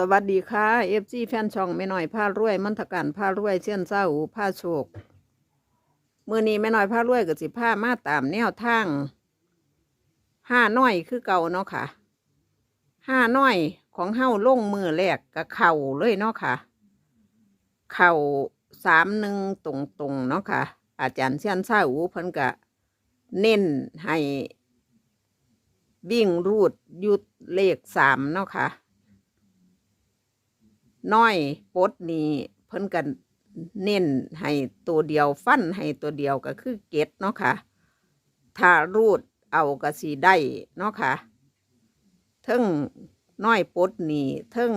สวัสดีค่ะเอฟซีแฟนช่องแม่น้อยผ้ารวยมันทการผ้ารวยเช่นเศร้าผ้าโชคมือนี้แม่น้อยผ้ารวยกับสิผ้ามาตามแนวทางห้าน้อยคือเก่าเนาะค่ะห้าน้อยของเฮ้าลงมือแรกกับเข่าเลยเนาะค่ะ เข่าสามหนึ่งตรงๆเนาะค่ะ อาจารย์เช่นเศร้าเพิ่นกะเน้นให้วิ่งรูดยุดเลขสามเนาะค่ะ น้อยปดนี่เพิ่นกันเน้นให้ตัวเดียวฟันให้ตัวเดียวก็คือเกตเนาะค่ะถ้ารูดเอาก็สีได้เนาะค่ะเทิงน้อยปดนี่เทิง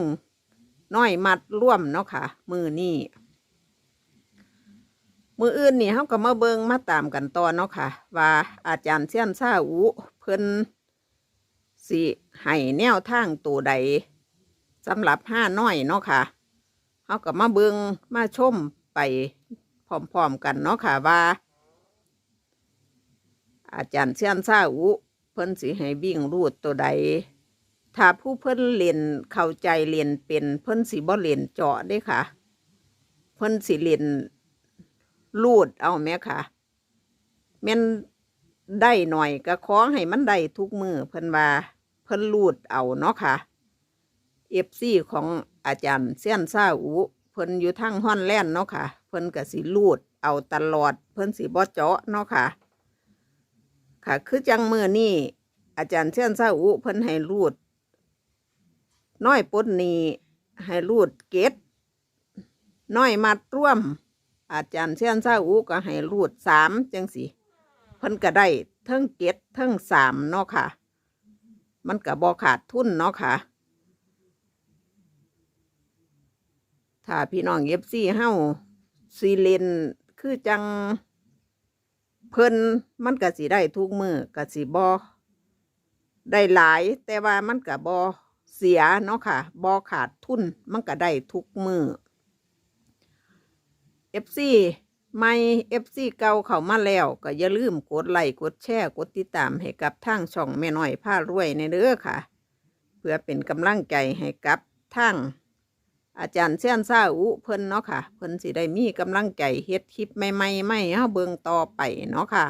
น้อยมัดร่วมเนาะค่ะ มือนี่มืออื่นนี่เขาก็มาเบิงมาตามกันต่อเนาะค่ะ ว่าอาจารย์เซียนซาอูเพิ่นสิให้แนวทางตัวใด สำหรับห้าน้อยเนาะค่ะเขาก็มาเบิงมาชมไปพร้อมๆกันเนาะค่ะว่า อาจารย์เชียนซาอุเพิ่นสิให้วิ่งรูดตัวใด ถ้าผู้เพิ่นเรียนเข้าใจเรียนเป็นเพิ่นสิบ่เรียนเจาะด้ค่ะ เพิ่นสิเรียนรูดเอาแม่ค่ะแม่นได้หน่อยก็ขอให้มันได้ทุกมือเพิ่นว่า เพิ่นรูดเอาเนาะค่ะ เอฟซีของอาจารย์เซียนซาอูเพิ่นอยู่ทั้งฮอนแล่นเนาะค่ะ เพิ่นก็สิลูด เอาตลอด เพิ่นสิบ่เจาะเนาะค่ะ ค่ะ คือจังเมื่อนี่อาจารย์เซียนซาอูเพิ่นให้ลูด น้อยปดนีให้ลูดเกตน้อยมัดร่วม อาจารย์เซียนซาอูก็ให้ลูดสามจังสิเพิ่นก็ได้ทั้งเกตทั้งสามเนาะค่ะ มันก็บ่ขาดทุนเนาะค่ะ ถ้าพี่น้องเอฟซีเฮาซีเลนคือจัง เพิ่นมันก็สิได้ทุกมือก็สิบอได้หลาย แต่ว่ามันก็บอเสียเนาะค่ะบอขาดทุนมันก็ได้ทุกมือเอฟซีไม่เอฟซีเก่าเข้ามาแล้ว ก็อย่าลืมกดไลค์กดแชร์กดติดตามให้กับทางช่องแม่น้อยผ้ารวยในเด้อค่ะ เพื่อเป็นกำลังใจให้กับทาง อาจารย์เซียนซาอุเพิ่นเนาะค่ะ เพิ่นสิได้มีกำลังใจเฮ็ดคลิปใหม่ๆไม่เฮาเบิ่งต่อไปเนาะค่ะ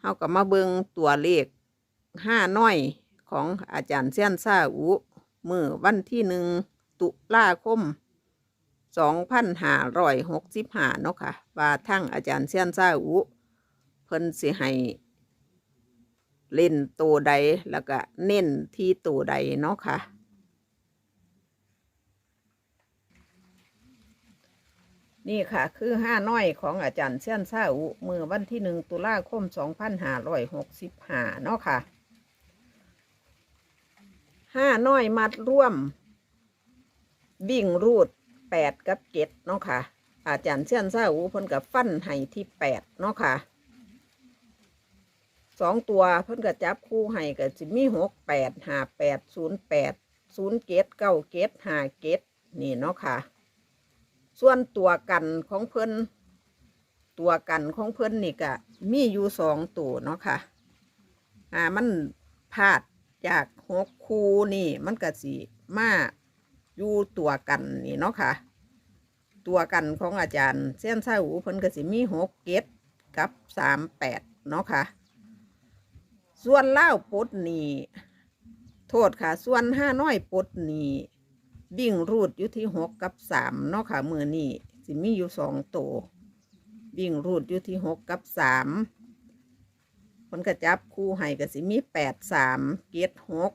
เฮาก็มาเบิ่งตัวเลขห้าน้อยของอาจารย์เซียนซาอุมือวันที่หนึ่งตุลาคมสองพันห้าร้อยหกสิบห้าเนาะค่ะ ว่าทั้งอาจารย์เซียนซาอุเพิ่นสิให้เล่นตัวใดแล้วก็เน้นที่ตัวใดเนาะค่ะ นี่ค่ะ คือห้าน้อยของอาจารย์เซียนซาอุมือวันที่หนึ่งตุลาคมสองพันห้าร้อยหกสิบห้าเนาะค่ะห้าน้อยมัดร่วม วิ่งรูดแปดกับเจ็ดเนาะค่ะ อาจารย์เซียนซาอุเพิ่นกับฟันให้ที่แปดเนาะค่ะสองตัวเพิ่นกับจับคู่ให้กับจิมีหกแปดห้าแปดศูนย์แปดศูนย์เกตเก้าเกตห้าเกตนี่เนาะค่ะ ส่วนตัวกันของเพิ่นตัวกันของเพิ่นนี่ก็มีอยู่สองตัวเนาะค่ะ อ่ามันพลาดจากหกคูนี่ มันก็สิมาอยู่ตัวกันนี่เนาะค่ะ ตัวกันของอาจารย์เส้นไส้หูเพิ่นก็สิมีหกเกตกับสามแปดเนาะค่ะ ส่วนเล่าวปดนี่โทษค่ะ ส่วนห้าน้อยปุดนี่ วิ่งรูดอยู่ที่หกกับสามเนาะค่ะมือนี่สิมีอยู่สองตัววิ่งรูดอยู่ที่หกกับสามผลกระจับคู่ให้ก็สิมีแปดสามเกตหก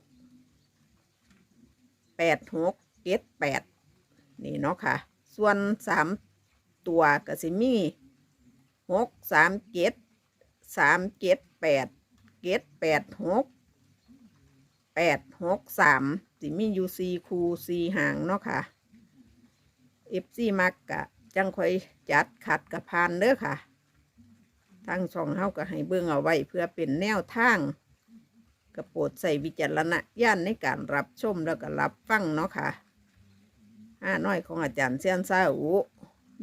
แปดหกเกตแปดนี่เนาะค่ะ ส่วนสามตัวก็สิมีหกสามเกตสามเกตแปดเกตแปดหกแปดหกสาม สิมีอยู่สี่คูสี่หางเนาะค่ะเอฟซีมักกะ จังคอยจัดขัดกับพานเด้อค่ะ ทางช่องเฮาก็ให้เบิ่งเอาไว้ เพื่อเป็นแนวทางกระโปรดใส่วิจารณญาณในการรับชมแล้วก็รับฟังเนาะค่ะห้าน้อยของอาจารย์เซียนซาอู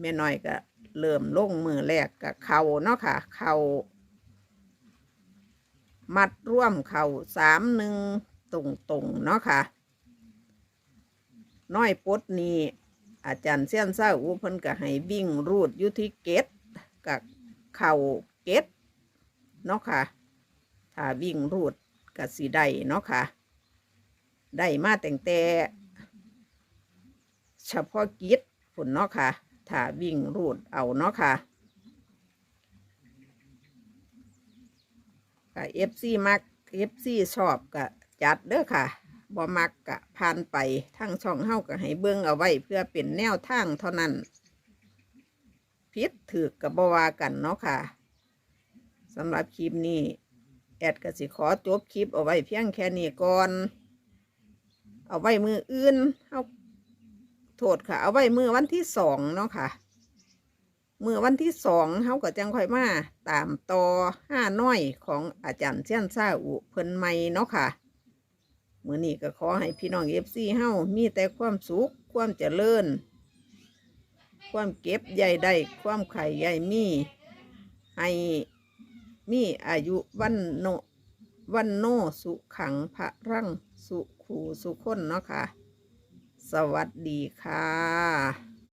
แม่น้อยก็เริ่มลงมือแรกกับเขาเนาะค่ะ เขามัดร่วมเข่าสามหนึ่งตรงๆเนาะค่ะ น้อยปดนี้อาจารย์เสี้ยนซ่าอูเพิ่นก็ให้วิ่งรูดยู่ที่เกตกับเข่าเกตเนาะค่ะ ถ้าวิ่งรูดกับสีได้เนาะค่ะ ได้มาแต่งแต่เฉพาะกิจผลเนาะค่ะ ถ้าวิ่งรูดเอาเนาะค่ะค่ะเอฟซีมักเอฟซีชอบก็จัดเด้อค่ะ บ่มักกะผ่านไปทั้งช่องเฮาก็ให้เบิ่งเอาไว้เพื่อเป็นแนวทางเท่านั้นพิษถือกับบวากันเนาะค่ะสำหรับคลิปนี้ แอดกสิขอจบคลิปเอาไว้เพียงแค่นี้ก่อน เอาไว้มืออื่นเอาโทษค่ะ เอาไว้มือวันที่สองเนาะค่ะมือวันที่สองเขาก็จังค่อยมา ตามต่อห้าน้อยของอาจารย์เชียนซาอุเพิ่นใหม่เนาะค่ะ มือนี้ก็ขอให้พี่น้องเอฟซีเฮามีแต่ความสุขความเจริญ ความเก็บใหญ่ได้ความไข่ใหญ่มี ให้มีอายุวันโนวันโนสุขังพระรังสุขูสุคนเนาะค่ะ สวัสดีค่ะ